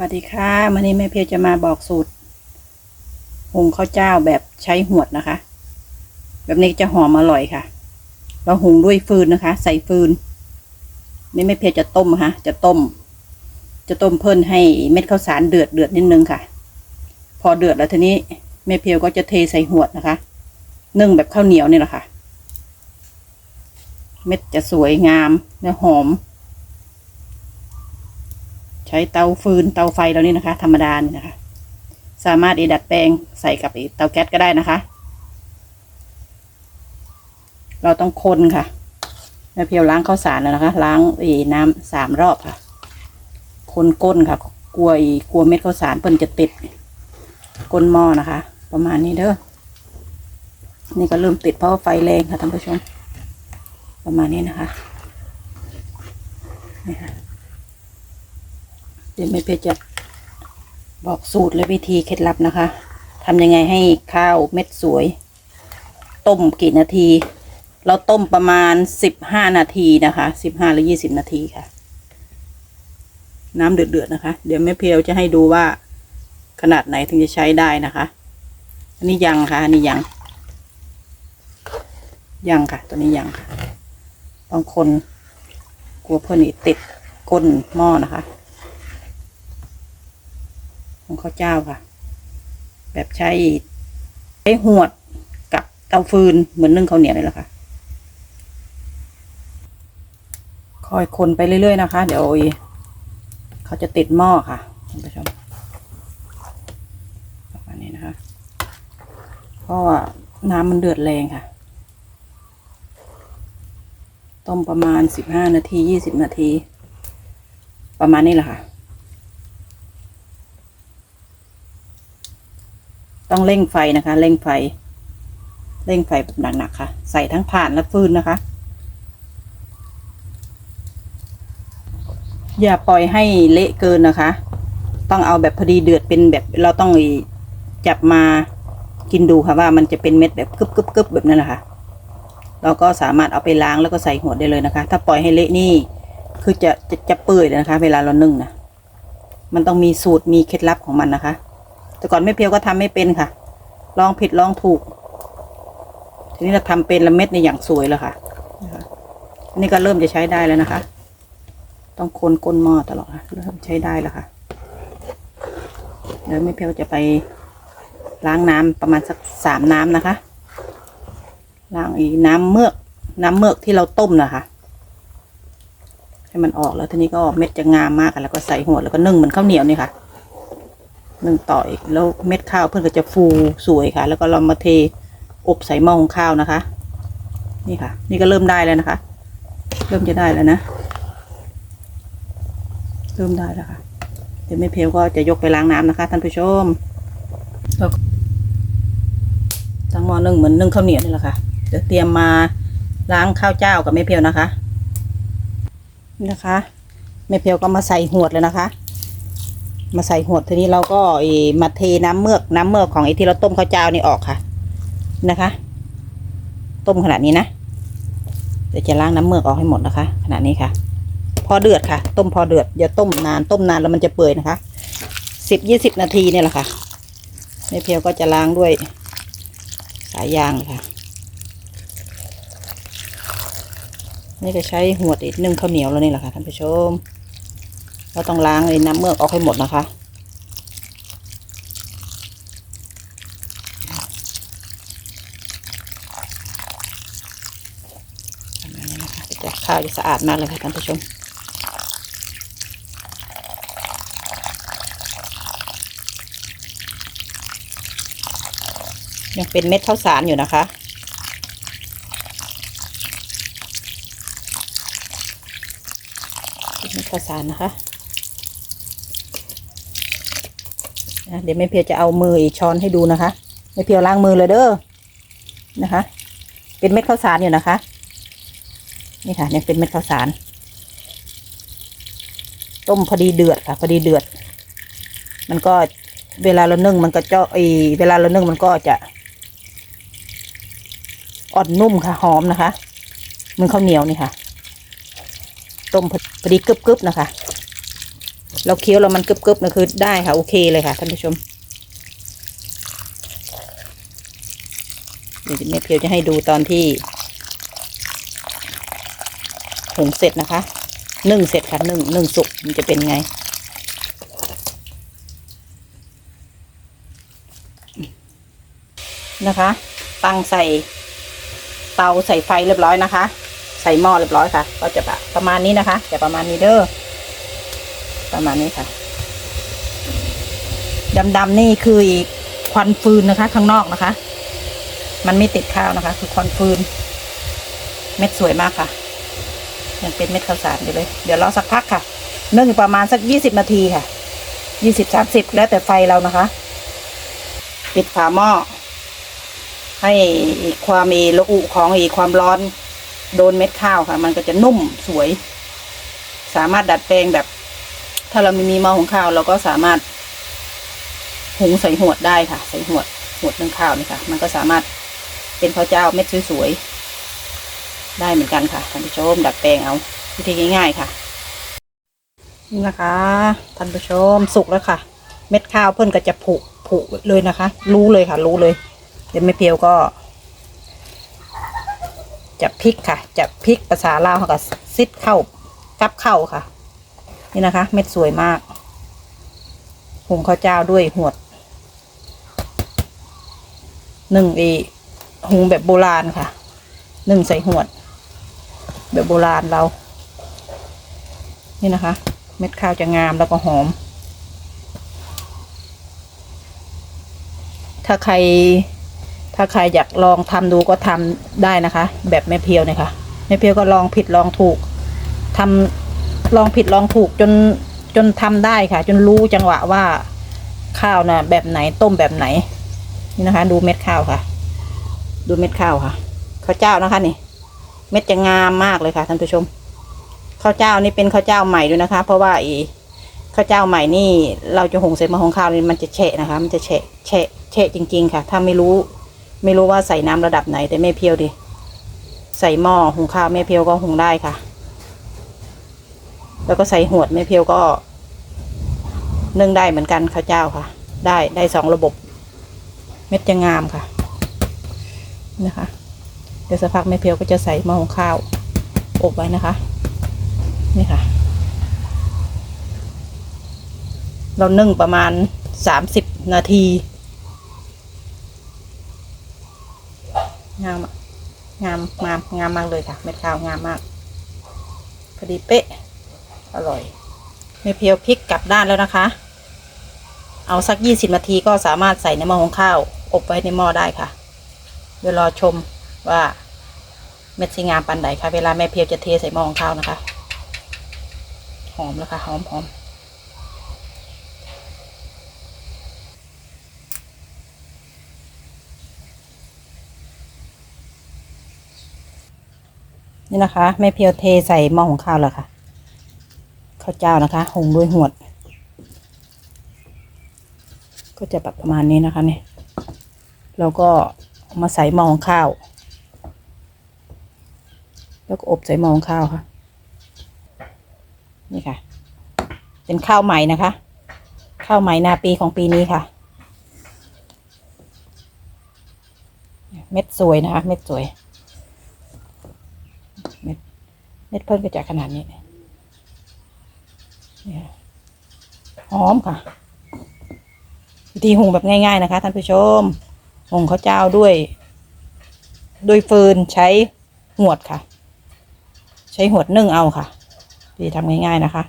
วัสดีค่ะวันนี้แม่เพียวจะมาบอกสูตรหุงข้าวเจ้าแบบใช้หวดนะคะ แบบนี้จะหอมอร่อยค่ะ เราหุงด้วยฟืนนะคะ ใส่ฟืน นี่แม่เพียวจะต้มค่ะ จะต้ม จะต้มเพิ่นให้เม็ดข้าวสารเดือดเดือดนิดนึงค่ะ พอเดือดแล้วทีนี้แม่เพียวก็จะเทใส่หวดนะคะนึ่งแบบข้าวเหนียวนี่แหละค่ะ เม็ดจะสวยงามและหอม ช้เตาฟืนเตาไฟเรานี่นะคะ ธรรมดานี่นะคะ สามารถเอดัดแปลงใส่กับเตาแก๊สก็ได้นะคะ เราต้องคนค่ะแม่เพียวล้างข้าวสารแล้วนะคะ ล้างไอ้น้ำสามรอบค่ะ คนก้นค่ะ กลัวอ้กลัวเม็ดข้าวสารเพิ่นจะติดก้นหม้อนะคะ ประมาณนี้เด้อนี่ก็เริ่มติดเพราะไฟแรงค่ะท่านผู้ชม ประมาณนี้นะคะนี่ค่ะ เดี๋ยวแม่เพชรจะบอกสูตรและวิธีเคล็ดลับนะคะทำยังไงให้ข้าวเม็ดสวย ต้มกี่นาที เราต้มประมาณสิบห้านาทีนะคะสิบห้าหรือยี่สิบนาทีค่ะ น้ำเดือดๆนะคะ เดี๋ยวแม่เพียวจะให้ดูว่าขนาดไหนถึงจะใช้ได้นะคะ อันนี้ยังค่ะอันนี้ยัง ยังค่ะ ตัวนี้ยังค่ะบางคนกลัวเพื่อนนี่ติดก้นหม้อนะคะ ของข้าวเจ้าค่ะ แบบใช้ใช้หวดกับเตาฟืนเหมือนนึ่งข้าวเหนียวนี่แหละค่ะ คอยคนไปเรื่อยๆนะคะ เดี๋ยวเขาจะติดหม้อค่ะท่านผู้ชมประมาณนี้นะคะเพราะว่าน้ำมันเดือดแรงค่ะต้มประมาณสิบห้านาทียี่สิบนาที ประมาณนี้แหละค่ะ ต้องเร่งไฟนะคะ เร่งไฟ เร่งไฟแบบหนักๆค่ะ ใส่ทั้งผ่านและฟืนนะคะ อย่าปล่อยให้เละเกินนะคะ ต้องเอาแบบพอดีเดือดเป็นแบบเราต้องจับมากินดูค่ะว่ามันจะเป็นเม็ดแบบกึบกึบกึบแบบนั้นแหละค่ะเราก็สามารถเอาไปล้างแล้วก็ใส่หัวได้เลยนะคะ ถ้าปล่อยให้เละนี่คือจะจะจะเปื่อยนะคะ เวลาเรานึ่งนะมันต้องมีสูตรมีเคล็ดลับของมันนะคะ แต่ก่อนไม่เพียวก็ทำไม่เป็นค่ะ ลองผิดลองถูก ทีนี้เราทำเป็นละเม็ดในอย่างสวยแล้วค่ะอันนี้ก็เริ่มจะใช้ได้แล้วนะคะ ต้องคนก้นหม้อตลอดเริ่มใช้ได้แล้วค่ะเดี๋ยวไม่เพียวจะไปล้างน้ำประมาณสักสามน้ำนะคะล้างอีน้ำเมือกน้ำเมือกที่เราต้มนะคะให้มันออกแล้วทีนี้ก็เม็ดจะงามมากแล้วก็ใส่หัวแล้วก็นึ่งเหมือนข้าวเหนียวนี่ค่ะ นึ่งต่ออีกแล้วเม็ดข้าวเพื่อนก็จะฟูสวยค่ะ แล้วก็เรามาเทอบใส่หม้อของข้าวนะคะ นี่ค่ะ นี่ก็เริ่มได้แล้วนะคะ เริ่มจะได้แล้วนะ เริ่มได้แล้วค่ะเดี๋ยวไม่เพลวก็จะยกไปล้างน้ำนะคะ ท่านผู้ชมแล้วตั้งหม้อนึ่งเหมือนนึ่งข้าวเหนียวนี่แหละค่ะเดี๋ยวเตรียมมาล้างข้าวเจ้ากับแม่เพลวนะคะนะคะแม่เพลวก็มาใส่หวดเลยนะคะ มาใส่หวดทีนี้เราก็มาเทน้ำเมือกน้ำเมือกของไอ้ที่เราต้มข้าวเจ้านี่ออกค่ะ นะคะ ต้มขนาดนี้นะเดี๋ยวจะล้างน้ำเมือกออกให้หมดนะคะ ขนาดนี้ค่ะ พอเดือดค่ะ ต้มพอเดือดอย่าต้มนานต้มนานแล้วมันจะเปื่อยนะคะสิบยี่สิบนาทีเนี่ยแหละค่ะแม่เพียวก็จะล้างด้วยสายยางค่ะ นี่ก็ใช้หัวดอีกนึ่งข้าวเหนียวแล้วนี่แหละค่ะท่านผู้ชม เราต้องล้างไอ้น้ำเมือกออกให้หมดนะคะประมาณนี้นะคะจะข้าวจะสะอาดมากเลยค่ะท่านผู้ชมยังเป็นเม็ดข้าวสารอยู่นะคะ เม็ดข้าวสารนะคะ นะเดี๋ยวแม่เพียวจะเอามืออีกช้อนให้ดูนะคะแม่เพียวล้างมือเลยเด้อนะคะ เป็นเม็ดข้าวสารอยู่นะคะ นี่ค่ะยังเป็นเม็ดข้าวสารต้มพอดีเดือดค่ะ พอดีเดือด มันก็เวลาเรานึ่งมันก็จะไอเวลาเรานึ่งมันก็จะอ่อนนุ่มค่ะหอมนะคะมันข้าวเหนียวนี่ค่ะ ต้มพอดีกึบๆนะคะ เราเคี้ยวแล้วมันกรึบๆนะคือได้ค่ะ โอเคเลยค่ะท่านผู้ชมเดี๋ยวแม่เพียวจะให้ดูตอนที่หุงเสร็จนะคะนึ่งเสร็จค่ะนึ่งนึ่งสุกมันจะเป็นไง นะคะ ตั้งใส่เตาใส่ไฟเรียบร้อยนะคะ ใส่หม้อเรียบร้อยค่ะ ก็จะประมาณนี้นะคะ จะประมาณนี้เด้อ ประมาณนี้ค่ะ ดำๆนี่คืออีกควันฟืนนะคะ ข้างนอกนะคะ มันไม่ติดข้าวนะคะ คือควันฟืน เม็ดสวยมากค่ะ ยังเป็นเม็ดข้าวสารอยู่เลย เดี๋ยวรอสักพักค่ะนึ่งประมาณสักยี่สิบนาทีค่ะยี่สิบสามสิบแล้วแต่ไฟเรานะคะ ปิดฝาหม้อให้ความมีระอุของอีความร้อน โดนเม็ดข้าวค่ะ มันก็จะนุ่มสวย สามารถดัดแปลงแบบ ถ้าเราไม่มีหม้อหุงข้าวเราก็สามารถหุงใส่หวดได้ค่ะ ใส่หวดหวดนึ่งข้าวนี่ค่ะ มันก็สามารถเป็นข้าวเจ้าเม็ดสวยๆได้เหมือนกันค่ะท่านผู้ชมดัดแปลงเอาวิธีง่ายๆค่ะนี่นะคะท่านผู้ชมสุกแล้วค่ะ เม็ดข้าวเพิ่นก็จะผุผุเลยนะคะ รู้เลยค่ะ รู้เลย เดี๋ยวไม่เพียวก็ จะพริกค่ะ จะพริกภาษาลาวเขาก็ซิดเข้ากับเข้าค่ะ นี่นะคะ เม็ดสวยมาก หุงข้าวเจ้าด้วยหวดหนึ่งอีหุงแบบโบราณค่ะหนึ่งใส่หวด แบบโบราณเรา นี่นะคะ เม็ดข้าวจะงามแล้วก็หอม ถ้าใคร ถ้าใครอยากลองทำดูก็ทำได้นะคะ แบบแม่เพียวเนี่ยค่ะแม่เพียวก็ลองผิดลองถูกทำ ลองผิดลองถูกจนจนทำได้ค่ะ จนรู้จังหวะว่าข้าวนะ่ะแบบไหนต้มแบบไหน นี่นะคะ ดูเม็ดข้าวค่ะ ดูเม็ดข้าวค่ะข้าวเจ้านะคะนี่ เม็ดจะงามมากเลยค่ะท่านผู้ชมข้าวเจ้านี่เป็นข้าวเจ้าใหม่ด้วยนะคะ เพราะว่าอีข้าวเจ้าใหม่นี่ เราจะหุงเสร็จมาหุงข้าวนี่มันจะแฉะนะคะ มันจะแฉะแฉะแฉะจริง ๆ ค่ะ ถ้าไม่รู้ ไม่รู้ว่าใส่น้ำระดับไหนแต่แม่เพียวดิใส่หม้อหุงข้าวแม่เพียวก็หุงได้ค่ะ แล้วก็ใส่หวดแม่เพียวก็นึ่งได้เหมือนกันข้าวเจ้าค่ะ ได้ได้สองระบบ เม็ดจะงามค่ะนะคะ เดี๋ยวสักพักแม่เพียวก็จะใส่หม้อหุงข้าวอบไว้นะคะ นี่ค่ะ เรานึ่งประมาณสามสิบนาทีงามงามงามงามมากเลยค่ะ เม็ดข้าวงามมากพอดีเป๊ะ อร่อยไม่เพียวพริกกลับด้านแล้วนะคะ เอาสักยี่สิบนาทีก็สามารถใส่ในหม้อของข้าว อบไว้ในหม้อได้ค่ะ เดี๋ยวรอชมว่าเม็ดสีงามปันไหนค่ะ เวลาแม่เพียวจะเทใส่หม้อของข้าวนะคะ หอมแล้วค่ะหอมหอมนี่นะคะแม่เพียวเทใส่หม้อหุงข้าวแล้วค่ะ ข้าวเจ้านะคะหุงด้วยหวด ก็จะแบบประมาณนี้นะคะเนี่ยแล้วก็มาใส่หม้องข้าว แล้วก็อบใส่หม้องข้าวค่ะ นี่ค่ะ เป็นข้าวใหม่นะคะ ข้าวใหม่นาปีของปีนี้ค่ะ เม็ดสวยนะคะ เม็ดสวย เม็ดเม็ดเพิ่นก็จะขนาดนี้ หอมค่ะ วิธีหุงแบบง่าย ๆนะคะท่านผู้ชมหุงข้าวเจ้าด้วย ด้วยฟืนใช้หวดค่ะ ใช้หวดนึ่งเอาค่ะวิธีทำง่าย ๆนะคะ